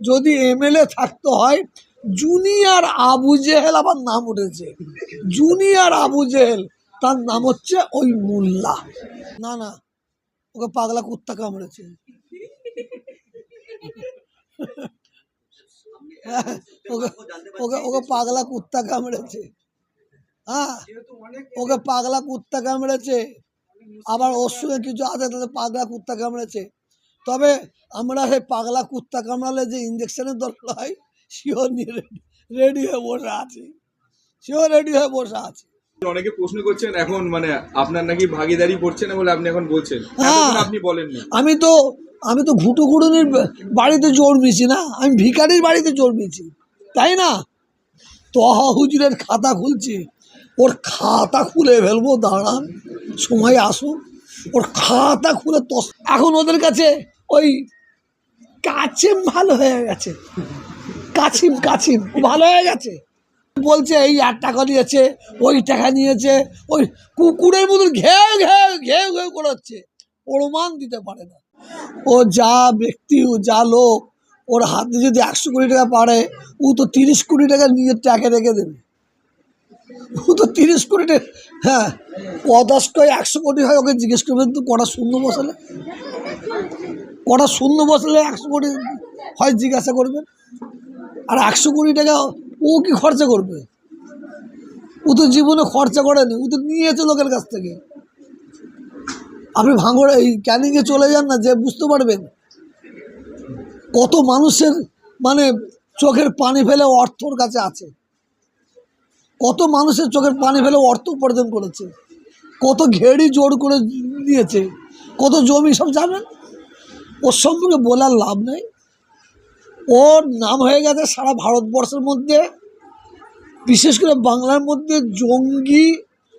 যদি এমএলএ থাকতে হয় জুনিয়র আবু জেহেল আবার নাম উঠেছে। জুনিয়র আবু জেহেল তার নাম হচ্ছে ওই মোল্লা। না না ওকে পাগলা কুত্তা কামড়েছে। হ্যাঁ, ওকে ওকে ওকে পাগলা কুত্তা কামড়েছে। হ্যাঁ ওকে পাগলা কুত্তা কামড়েছে। আবার ওর সঙ্গে কিছু আছে তাদের পাগলা কুত্তা কামড়েছে। তবে আমরা সেই পাগলা কুত্তা কামড়ালে যে ইঞ্জেকশনের দরকার হয় সেও নিয়ে রেডি হয়ে বসে আছি। সেও রেডি হয়ে বসে আছে। অনেকে প্রশ্ন করছেন এখন মানে আপনার নাকি ভাগিদারি পড়ছে না বলে আপনি এখন বলছেন। হ্যাঁ। আপনি বলেননি। আমি তো আমি তো ঘুটু ঘুটুনির বাড়িতে জোর মিছি না আমি ভিখারির বাড়িতে জোর মিছি তাই না? তহা হুজুরের খাতা খুলছি ওর খাতা খুলে ফেলব দাঁড়ান সময় আসুক ওর খাতা খুলে তো এখন ওদের কাছে ওই কাচিম ভালো হয়ে গেছে। কাছিম কাছিম ভালো হয়ে গেছে। বলছে, এই আট টাকা নিয়েছে ওই টাকা নিয়েছে, ওই কুকুরের মতন ঘেউ ঘেউ ঘেউ ঘেউ করাচ্ছে প্রমাণ দিতে পারে না। ও যা ব্যক্তি, ও যা লোক, ওর হাতে যদি একশো কোটি টাকা পারে, ও তো তিরিশ কোটি টাকা নিজের ট্যাকে রেখে দেবে। ও তো তিরিশ কোটি টাকা হ্যাঁ পদাস কয় একশো কোটি হয়, ওকে জিজ্ঞেস করবেন তো কটা শূন্য বসালে কটা শূন্য বসলে একশো কোটি হয় জিজ্ঞাসা করবেন আর একশো কোটি টাকা ও কি খরচা করবে? ও তো জীবনে খরচা করেনি, ও তো নিয়েছে লোকের কাছ থেকে। আপনি ভাঙড়ে এই ক্যানিংয়ে চলে যান না, যে বুঝতে পারবেন। কত মানুষের মানে চোখের পানি ফেলে অর্থর কাছে আছে। কত মানুষের চোখের পানি ফেলে অর্থ উপার্জন করেছে। কত ঘেড়ি জোর করে দিয়েছে। কত জমি সব জানেন? ওর সম্পর্কে বলার লাভ নেই। ওর নাম হয়ে গেছে সারা ভারতবর্ষের মধ্যে। বিশেষ করে বাংলার মধ্যে জঙ্গি,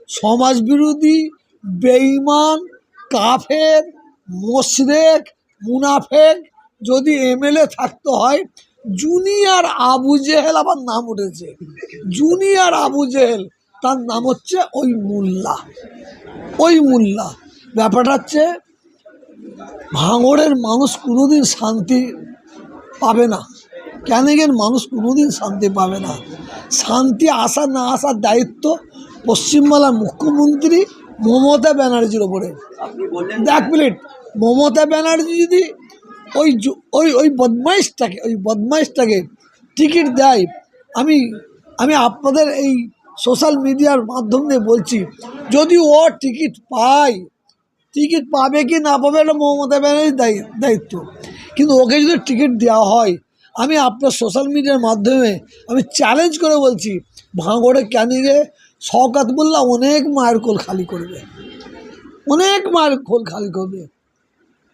সমাজবিরোধী, বেঈমান, কাফের, মোশরেক, মুনাফেক যদি এমএলএ থাকতে হয়, জুনিয়র আবু জেহেল আবার নাম উঠেছে। জুনিয়র আবু জেহেল, তার নাম হচ্ছে ওই মোল্লা। ওই মোল্লা। ব্যাপারটা হচ্ছে ভাঙড়ের মানুষ কোনোদিন শান্তি পাবে না। ক্যানিংয়ের মানুষ কোনোদিন শান্তি পাবে না। শান্তি আসা না আসার দায়িত্ব পশ্চিমবাংলার মুখ্যমন্ত্রী মমতা ব্যানার্জির ওপরে। দেখ মিনিট মমতা ব্যানার্জি যদি ওই ওই ওই বদমাইশটাকে ওই বদমাইশটাকে টিকিট দেয় আমি আমি আপনাদের এই সোশ্যাল মিডিয়ার মাধ্যম দিয়ে বলছি যদি ও টিকিট পায় টিকিট পাবে কি না পাবে এটা মমতা ব্যানার্জির দায়ি- দায়িত্ব। কিন্তু ওকে যদি টিকিট দেওয়া হয়, আমি আপনার সোশ্যাল মিডিয়ার মাধ্যমে আমি চ্যালেঞ্জ করে বলছি ভাঙড়ে ক্যানিংয়ে শওকাত মোল্লা অনেক মায়ের কোল খালি করবে। অনেক মায়ের কোল খালি করবে।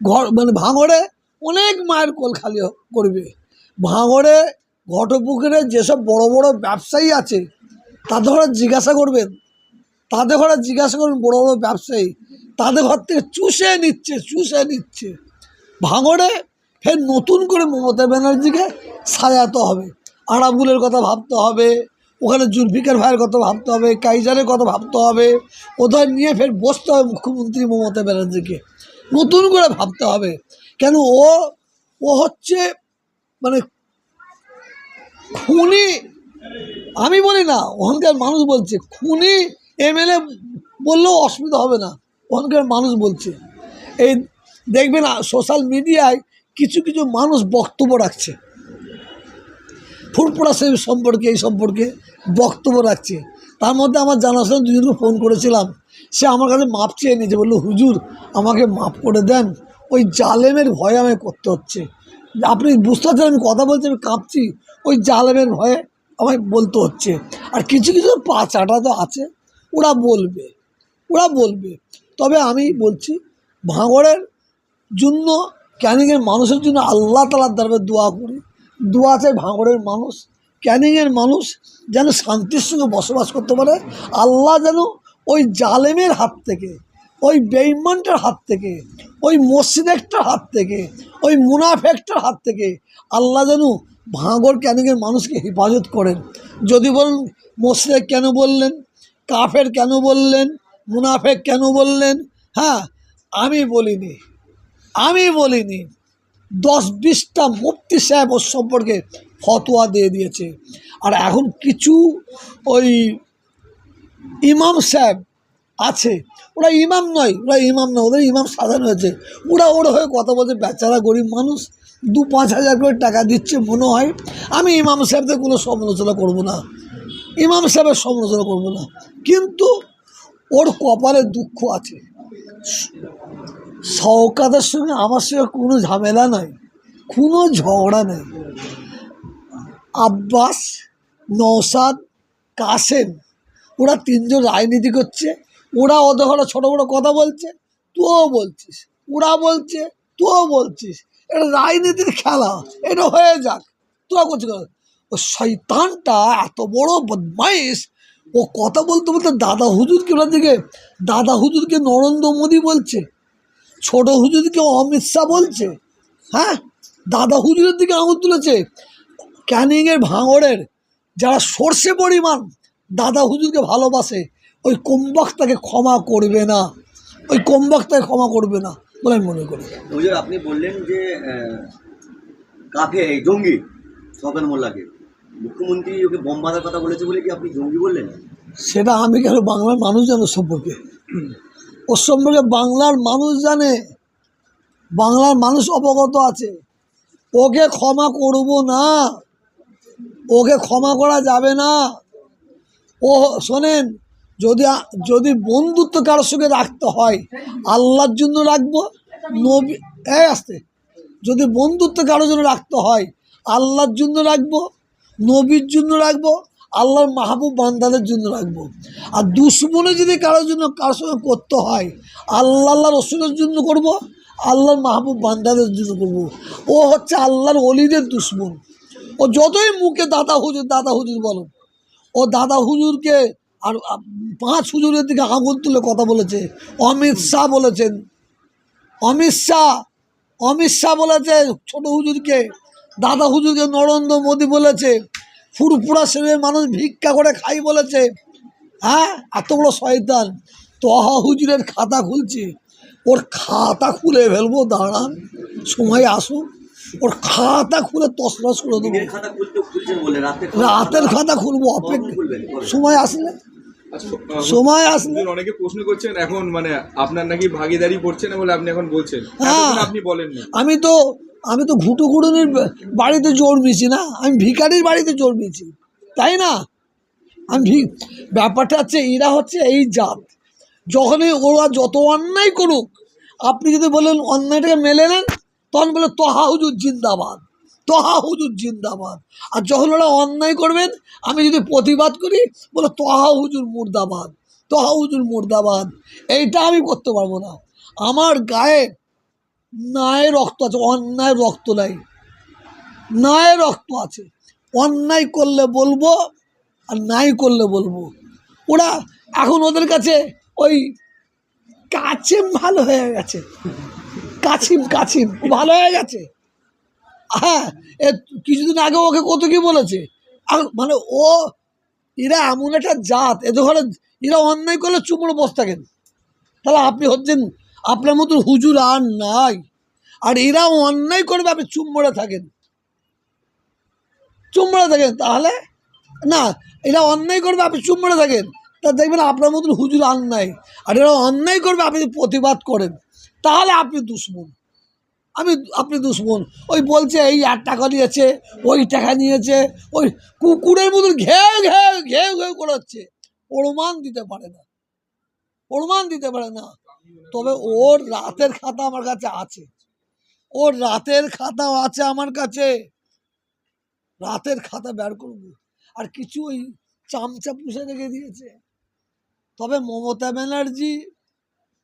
ঘর মানে ভাঙড়ে অনেক মায়ের কোল খালি করবে। ভাঙড়ে ঘটপুকুরে যেসব বড় বড় ব্যবসায়ী আছে, তাদের ঘরে জিজ্ঞাসা করবেন। তাদের ঘরে জিজ্ঞাসা করবেন বড় বড় ব্যবসায়ী। তাদের ঘর থেকে চুষে নিচ্ছে চুষে নিচ্ছে। ভাঙড়ে ফের নতুন করে মমতা ব্যানার্জিকে সাজাতে হবে। আরাবুলের কথা ভাবতে হবে, ওখানে জুলফিকার ভাইয়ের কথা ভাবতে হবে, কাইজারের কথা ভাবতে হবে, ওদের নিয়ে ফের বসতে হবে মুখ্যমন্ত্রী মমতা ব্যানার্জিকে। নতুন করে ভাবতে হবে। কেন ও ও হচ্ছে মানে খুনি, আমি বলি না, ওখানকার মানুষ বলছে, খুনি এমএলএ বললেও অসুবিধা হবে না। ওখানকার মানুষ বলছে। এই দেখবেন সোশ্যাল মিডিয়ায় কিছু কিছু মানুষ বক্তব্য রাখছে। ফুরপুরা সেই সম্পর্কে, এই সম্পর্কে বক্তব্য রাখছে। তার মধ্যে আমার জানাশোনা দুজনকে ফোন করেছিলাম। সে আমার কাছে মাপ চেয়ে নিয়েছে, বলল, হুজুর, আমাকে মাফ করে দেন। ওই জালেমের ভয়ে আমায় করতে হচ্ছে। আপনি বুঝতে পারছেন আমি কথা বলছি, আমি কাঁপছি। ওই জালেমের ভয়ে আমায় বলতে হচ্ছে। আর কিছু কিছু পাচাটা তো আছে। ওরা বলবে ওরা বলবে। তবে আমি বলছি, ভাঙড়ের জন্য ক্যানিংয়ের মানুষের জন্য আল্লাহ তালার দরবার দোয়া করি। দোয়া চাই ভাঙড়ের মানুষ, ক্যানিংয়ের মানুষ যেন শান্তির সঙ্গে বসবাস করতে পারে। আল্লাহ যেন ওই জালেমের হাত থেকে, ওই বেইমানটার হাত থেকে, ওই মসজিদেকটার হাত থেকে, ওই মুনাফেকটার হাত থেকে আল্লাহ যেন ভাঙড় ক্যানিংয়ের মানুষকে হেফাজত করেন। যদি বলেন, মসজিদ কেন বললেন, কাফের কেন বললেন মুনাফেক কেন বললেন? হ্যাঁ আমি বলিনি। আমি বলিনি। দশ বিশটা মুফতি সাহেব ওর সম্পর্কে ফতোয়া দিয়ে দিয়েছে। আর এখন কিছু ওই ইমাম সাহেব আছে। ওরা ইমাম নয়, ওরা ইমাম নয়, ওদের ইমাম সাজানো হয়েছে। ওরা ওর হয়ে কথা বলছে, বেচারা গরিব মানুষ, দু পাঁচ হাজার করে টাকা দিচ্ছে মনে হয়। আমি ইমাম সাহেবদের কোনো সমালোচনা করব না। ইমাম সাহেবের সমালোচনা করব না। কিন্তু ওর কপালে দুঃখ আছে। সৌকাদের সঙ্গে আমার সঙ্গে কোনো ঝামেলা নাই, কোনো ঝগড়া নেই। আব্বাস নৌসাদ কাসেম, ওরা তিনজন রাজনীতি করছে, ওরা অত ঘরে ছোটো বড়ো কথা বলছে, তুইও বলছিস, ওরা বলছে, তুইও বলছিস। এটা রাজনীতির খেলা, এটা হয়ে যাক, তোরা করছিস? ও শৈতানটা এত বড় বদমাইশ ও কথা বলতে বলতে দাদা হুজুরকে ওরা দিকে, দাদা হুজুরকে নরেন্দ্র মোদী বলছে, ছোট হুজুরকে অমিত শাহ বলছে হ্যাঁ? দাদা হুজুরের দিকে আঙুল তুলেছে, ক্যানিংয়ের ভাঙড়ের যারা সর্ষে পরিমাণ দাদা হুজুরকে ভালোবাসে, ওই কমবাক্তাকে ক্ষমা করবে না, ওই কমবাক্তাকে ক্ষমা করবে না বলে আমি মনে করি। আপনি বললেন যে কাফে জঙ্গি সবেন মোল্লাকে। মুখ্যমন্ত্রী ওকে বোম বাঁধার কথা বলেছে বলে কি আপনি জঙ্গি বললেন? সেটা আমি কেন বাংলার মানুষ জানে সম্পর্কে? ওর সম্পর্কে বাংলার মানুষ জানে, বাংলার মানুষ অবগত আছে। ওকে ক্ষমা করব না, ওকে ক্ষমা করা যাবে না। ও শোনেন, যদি যদি বন্ধুত্ব কারোর সঙ্গে রাখতে হয়, আল্লাহর জন্য রাখব, নবী এই আসতে, যদি বন্ধুত্ব কারোর জন্য রাখতে হয়, আল্লাহর জন্য রাখব নবীর জন্য রাখব, আল্লাহর মাহবুব বান্দাদের জন্য রাখব। আর দুশ্মনে যদি কারোর জন্য কারোর সঙ্গে করতে হয়, আল্লাহ আল্লাহ রসুলের জন্য করব, আল্লাহর মাহবুব বান্দাদের জন্য করব। ও হচ্ছে আল্লাহর অলিদের দুশ্মন। ও যতই মুখে দাদা হুজুর দাদা হুজুর বলো ও দাদা হুজুরকে আর পাঁচ হুজুরের দিকে আগুন তুলে কথা বলেছে। অমিত শাহ বলেছেন, অমিত শাহ অমিত শাহ বলেছে ছোট হুজুরকে দাদা হুজুরকে নরেন্দ্র মোদী বলেছে ফুরফুরা শ্রেণির মানুষ ভিক্ষা করে খাই বলেছে। হ্যাঁ? এত বড় শয়তান। তহা হুজুরের খাতা খুলছি। ওর খাতা খুলে ফেলব দাঁড়ান সময় আসুন ওর খাতা খুলে তসরস করে দেবো। দিনের খাতা খুলতে খুলছেন বলে? রাতে রাতের খাতা খুলবো অপেক্ষা খুলবেন? সময় আসলে? আচ্ছা সময় আসলে? অনেকে প্রশ্ন করছেন এখন মানে আপনার নাকি ভাগিদারি পড়ছে না বলে আপনি এখন বলছেন? হ্যাঁ। এতদিন আপনি বলেননি। আমি তো আমি তো ঘুটু ঘুটুনির বাড়িতে জোর মিছি না, আমি ভিখারির বাড়িতে জোর মিছি তাই না? আমি ভি- ব্যাপারটা হচ্ছে এরা হচ্ছে এই জাত। যখনই ওরা যত অন্যায় করুক, আপনি যদি বলেন অন্যায়টাকে মেলে নেন, তখন বলে তহা হুজুর জিন্দাবাদ, তহা হুজুর জিন্দাবাদ। আর যখন ওরা অন্যায় করবেন, আমি যদি প্রতিবাদ করি, বলে তহা হুজুর মুর্দাবাদ, তহা হুজুর মুর্দাবাদ। এইটা আমি করতে পারব না। আমার গায়ে ন্যায় রক্ত আছে, অন্যায় রক্ত নাই। ন্যায় রক্ত আছে। অন্যায় করলে বলব আর নাই করলে বলব। ওরা এখন ওদের কাছে ওই কাছিম ভালো হয়ে গেছে। কাছিম কাছিম ভালো হয়ে গেছে। হ্যাঁ এ কিছুদিন আগে ওকে কত কি বলেছে? মানে ও, এরা এমন একটা জাত এদের ঘরে এরা অন্যায় করলে চুমড়ো বস থাকেন। তাহলে আপনি হচ্ছেন আপনার মতন হুজুর আর নাই। আর এরা অন্যায় করবে, আপনি চুম্বড়ে থাকেন। চুম্বড়ে থাকেন, তাহলে? না, এরা অন্যায় করবে, আপনি চুম্বড়ে থাকেন। তা দেখবেন আপনার মতন হুজুর আর নাই। আর এরা অন্যায় করবে, আপনি প্রতিবাদ করেন, তাহলে আপনি দুশ্মন। আমি আপনি দুশ্মন। ওই বলছে, এই এক টাকা নিয়েছে ওই টাকা নিয়েছে, ওই কুকুরের মতন ঘেউ ঘেউ ঘেউ ঘেউ করাচ্ছে প্রমাণ দিতে পারে না। প্রমাণ দিতে পারে না। তবে ওর রাতের খাতা আমার কাছে আছে। ওর রাতের খাতাও আছে আমার কাছে। রাতের খাতা বের করব। আর কিছু ওই চামচা পুষে রেখে দিয়েছে। তবে মমতা ব্যানার্জি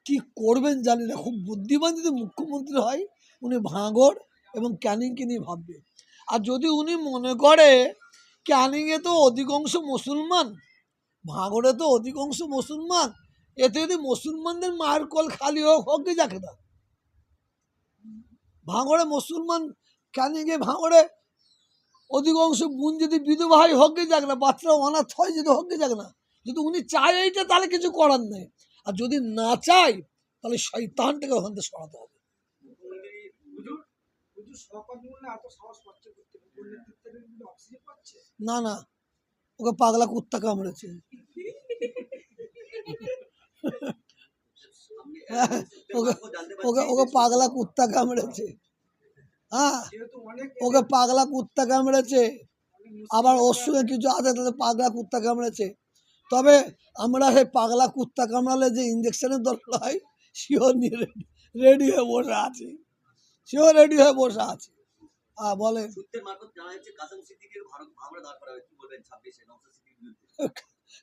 কি করবেন জানি না, খুব বুদ্ধিমান যদি মুখ্যমন্ত্রী হয়, উনি ভাঙড় এবং ক্যানিংকে নিয়ে ভাববে। আর যদি উনি মনে করে ক্যানিংয়ে তো অধিকাংশ মুসলমান, ভাঙড়ে তো অধিকাংশ মুসলমান এতে যদি মুসলমানদের মায়ের কল খালি হোক হোক যাকে না ভাঙড়ে মুসলমান ক্যানিংয়ে ভাঙড়ে? অধিকাংশ বোন যদি বিধবা হয়, হোক যাক না, বাচ্চারা অনাথ হয় যদি, হোক যাক না, যদি উনি চায় এইটা, তাহলে কিছু করার নেই। আর যদি না চায়, তাহলে শৈতানটাকে ওখান থেকে সরাতে হবে। না না, ওকে পাগলা কুত্তা কামড়েছে। ওকে ওকে ওকে পাগলা কুত্তা কামড়েছে। হ্যাঁ ওকে পাগলা কুত্তা কামড়েছে। আবার ওর সঙ্গে কিছু আছে তাদের পাগলা কুত্তা কামড়েছে। তবে আমরা সেই পাগলা কুত্তা কামড়ালে যে ইঞ্জেকশনের দরকার হয় সেও নিয়ে রেডি হয়ে বসে আছে। সেও রেডি হয়ে বসে আছে। হ্যাঁ বলে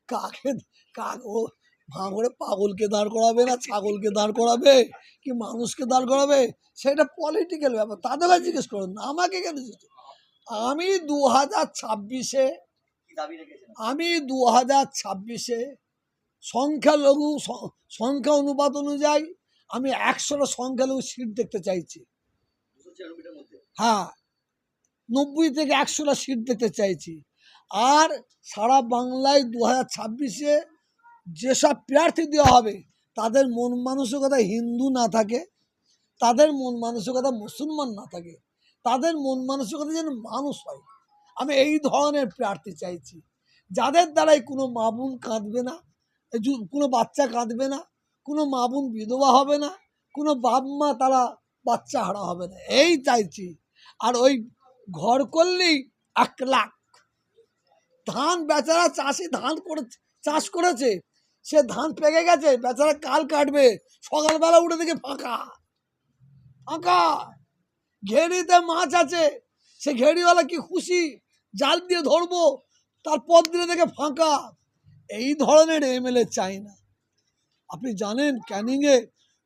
কাকে কাক ও ভাঙড়ে পাগলকে দাঁড় করাবে না ছাগলকে দাঁড় করাবে? কি মানুষকে দাঁড় করাবে? সেটা পলিটিক্যাল ব্যাপার। তাদের কাছে জিজ্ঞেস করুন আমাকে কেন জিজ্ঞেস আমি দু হাজার ছাব্বিশে আমি দু হাজার ছাব্বিশে সংখ্যালঘু সংখ্যা অনুপাত অনুযায়ী আমি একশোটা সংখ্যালঘু সিট দেখতে চাইছি। হ্যাঁ নব্বই থেকে একশোটা সিট দেখতে চাইছি। আর সারা বাংলায় দু হাজার ছাব্বিশে যেসব প্রার্থী দেওয়া হবে, তাদের মন মানসিকতা হিন্দু না থাকে, তাদের মন মানসিকতা মুসলমান না থাকে, তাদের মন মানসিকতা যেন মানুষ হয়। আমি এই ধরনের প্রার্থী চাইছি। যাদের দ্বারাই কোনো মা বোন কাঁদবে না কোনো বাচ্চা কাঁদবে না, কোনো মা বোন বিধবা হবে না, কোনো বাপ মা তারা বাচ্চা হারা হবে না, এই চাইছি। আর ওই ঘর করলেই এক লাখ। ধান বেচারা চাষি ধান করে চাষ করেছে সে ধান পেকে গেছে, বেচারা কাল কাটবে। সকালবেলা উঠে দেখে ফাঁকা। ফাঁকা। ঘেরিতে মাছ আছে। সে ঘেরিওয়ালা কি খুশি? জাল দিয়ে ধরবো। তারপর দিনে দেখে ফাঁকা। এই ধরনের এমএলএ চাই না। আপনি জানেন ক্যানিংয়ে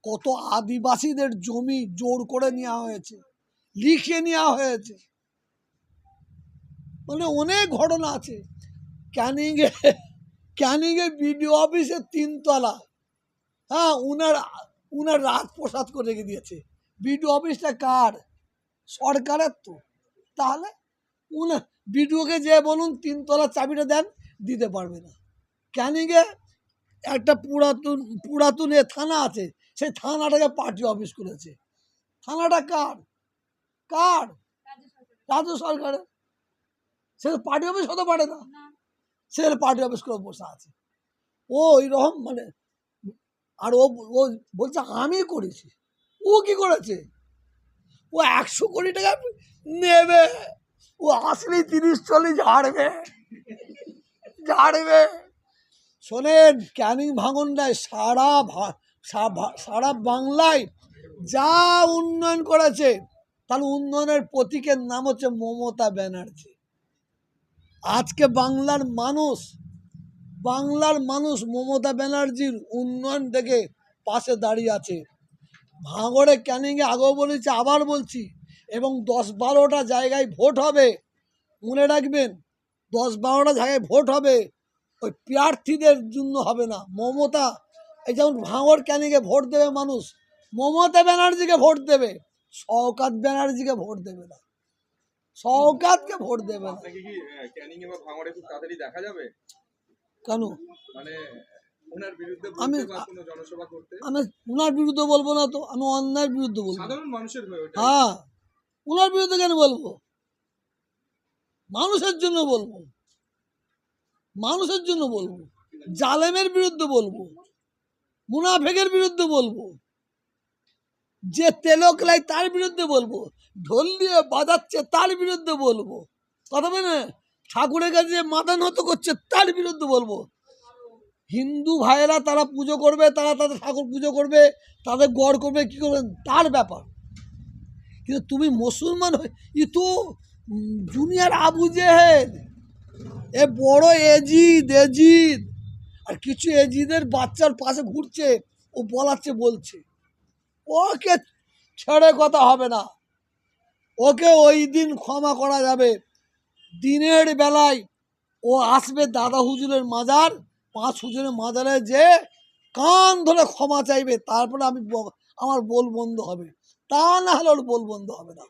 কত আদিবাসীদের জমি জোর করে নেওয়া হয়েছে, লিখে নেওয়া হয়েছে। মানে অনেক ঘটনা আছে। ক্যানিংয়ে ক্যানিংয়ে বিডিও অফিসের তিনতলা। হ্যাঁ উনার উনার রাজপ্রসাদ করে রেখে দিয়েছে। বিডিও অফিসটা কার? সরকারের তো। তাহলে উনি বিডিওকে যে বলুন তিনতলার চাবিটা দেন, দিতে পারবে না। ক্যানিংয়ে একটা পুরাতন পুরাতন এ থানা আছে, সেই থানাটাকে পার্টি অফিস করেছে। থানাটা কার? কার? রাজ্য সরকারের। সে পার্টি অফিস হতে পারে না। সে পার্টি অফিস করে বসে আছে। ও ওই রকম মানে আর ও ও বলছে, আমি করেছি। ও কি করেছে? ও একশো কোটি টাকা নেবে। ও আসলেই তিরিশ চল্লিশ ঝাড়বে ঝাড়বে শোনেন, ক্যানিং ভাঙনটায় সারা ভা- সারা বাংলায় যা উন্নয়ন করেছে তাহলে উন্নয়নের প্রতীকের নাম হচ্ছে মমতা ব্যানার্জি। আজকে বাংলার মানুষ বাংলার মানুষ মমতা ব্যানার্জির উন্নয়ন দেখে পাশে দাঁড়িয়ে আছে। ভাঙড়ে ক্যানিংয়ে আগেও বলেছি, আবার বলছি, এবং দশ বারোটা জায়গায় ভোট হবে। মনে রাখবেন, দশ বারোটা জায়গায় ভোট হবে, ওই প্রার্থীদের জন্য হবে না। মমতা, এই যেমন ভাঙড় ক্যানিংয়ে ভোট দেবে মানুষ, মমতা ব্যানার্জিকে ভোট দেবে, শওকাত ব্যানার্জিকে ভোট দেবে না। ভোট কেন? মানে আমি- আমি ওনার বিরুদ্ধে বলব না তো আমি অন্যায়ের বিরুদ্ধে বলব। হয়ে হ্যাঁ ওনার বিরুদ্ধে কেন বলব? মানুষের জন্য বলব। মানুষের জন্য বলব। জালেমের বিরুদ্ধে বলব। মুনাফেকের বিরুদ্ধে বলব। যে তেলকলাই তার বিরুদ্ধে বলব, ঢোল দিয়ে বাজাচ্ছে তার বিরুদ্ধে বলব। কথা বলে ঠাকুরের কাছে যে মাথা নত করছে তার বিরুদ্ধে বলব। হিন্দু ভাইয়েরা তারা পুজো করবে, তারা তাদের ঠাকুর পুজো করবে, তাদের গড় করবে, কী করবে? তার ব্যাপার। কিন্তু তুমি মুসলমান হয়ে, ই তো জুনিয়র আবু জেহেল, এ বড় এজিদ এজিদ। আর কিছু এজিদের বাচ্চার পাশে ঘুরছে, ও বলাচ্ছে, বলছে। ওকে ছেড়ে কথা হবে না। ওকে ওই দিন ক্ষমা করা যাবে। দিনের বেলায় ও আসবে দাদা হুজুরের মাজার, পাঁচ হুজুরের মাজারে যে কান ধরে ক্ষমা চাইবে, তারপরে আমি আমার বোল বন্ধ হবে। তা না হলে ওর বোল বন্ধ হবে না।